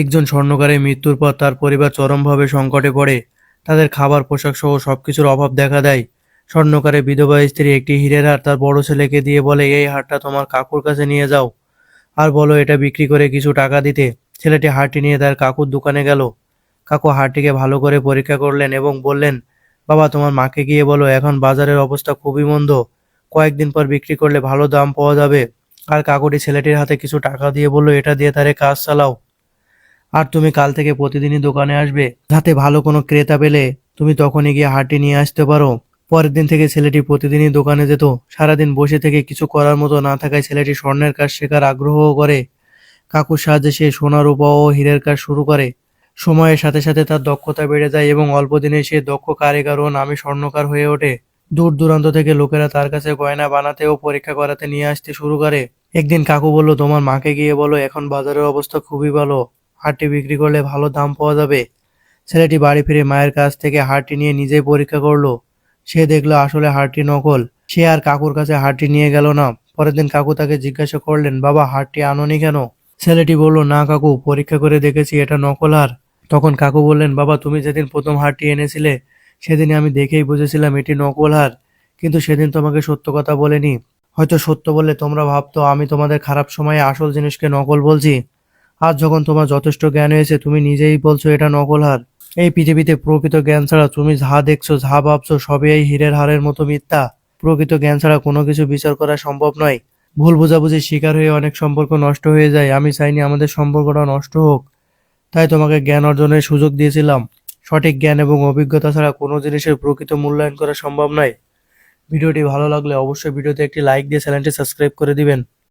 একজন স্বর্ণকারের মৃত্যুর পর তার পরিবার চরমভাবে সংকটে পড়ে। তাদের খাবার, পোশাক সহ সবকিছুর অভাব দেখা দেয়। স্বর্ণকারের বিধবা স্ত্রী একটি হীরের হার তার বড় ছেলেকে দিয়ে বলে, এই হারটা তোমার কাকুর কাছে নিয়ে যাও। আর বলো, এটা বিক্রি করে কিছু টাকা দিতে? ছেলেটি হারটি নিয়ে তার কাকুর দোকানে গেল। কাকু হারটিকে ভালো করে পরীক্ষা করলেন এবং বললেন, বাবা, তোমার মাকে গিয়ে বলো, এখন বাজারের অবস্থা খুবই মন্দ। কয়েকদিন পর বিক্রি করলে ভালো দাম পাওয়া যাবে। আর কাকুটি ছেলেটির হাতে কিছু টাকা দিয়ে বলল, এটা দিয়ে তারে কাজ চালাও। আর তুমি কাল থেকে প্রতিদিনই দোকানে আসবে। যাতে ভালো কোনো ক্রেতা পেলে তুমি তখনই গিয়ে হাটটি নিয়ে আসতে পারো। পরের দিন থেকে ছেলেটি প্রতিদিনই দোকানে যেত। সারাদিন বসে থেকে কিছু করার মতো না থাকায় ছেলেটি স্বর্ণের কাজ শেখার আগ্রহও করে। কাকুর সাহায্যে সে সোনা রূপা ও হীরের কাজ শুরু করে। সময়ের সাথে সাথে তার দক্ষতা বেড়ে যায় এবং অল্প দিনে সে দক্ষ কারিগর ও নামী স্বর্ণকার হয়ে ওঠে। দূর দূরান্ত থেকে লোকেরা তার কাছে গয়না বানাতে ও পরীক্ষা করাতে নিয়ে আসতে শুরু করে। একদিন কাকু বলল, তোমার মাকে গিয়ে বলো, এখন বাজারের অবস্থা খুবই ভালো। হারটি বিক্রি করলে ভালো দাম পাওয়া যাবে। ছেলেটি বাড়ি ফিরে মায়ের কাছ থেকে হারটি নিয়ে নিজেই পরীক্ষা করল। সে দেখল আসলে হারটি নকল। সে আর কাকুর কাছে হারটি নিয়ে গেল না। পরের দিন কাকু তাকে জিজ্ঞাসা করলেন, বাবা হারটি আনোনি কেন? ছেলেটি বলল, না কাকু, পরীক্ষা করে দেখেছি, এটা নকল হার তখন কাকু বললেন, বাবা, তুমি যেদিন প্রথম হারটি এনেছিলে সেদিন আমি দেখেই বুঝেছিলাম এটি নকল হার কিন্তু সেদিন তোমাকে সত্য কথা বলেনি। হয়তো সত্য বললে তোমরা ভাবতো, আমি তোমাদের খারাপ সময়ে আসল জিনিসকে নকল বলছি। আজ যখন তোমার যথেষ্ট জ্ঞান হয়েছে, তুমি নিজেই বলছো এটা নকল হার। এই পৃথিবীতে প্রকৃত জ্ঞান ছাড়া তুমি যা দেখছ, যা ভাবছ, সবই এই হীরের হারের মতো মিথ্যা। প্রকৃত জ্ঞান ছাড়া কোনো কিছু বিচার করা সম্ভব নয়। ভুল বোঝাবুঝির শিকার হয়ে অনেক সম্পর্ক নষ্ট হয়ে যায়। আমি চাইনি আমাদের সম্পর্কটা নষ্ট হোক। তাই তোমাকে জ্ঞান অর্জনের সুযোগ দিয়েছিলাম। সঠিক জ্ঞান এবং অভিজ্ঞতা ছাড়া কোনো জিনিসের প্রকৃত মূল্যায়ন করা সম্ভব নয়। ভিডিওটি ভালো লাগলে অবশ্যই ভিডিওতে একটি লাইক দিয়ে চ্যানেলটি সাবস্ক্রাইব করে দিবেন।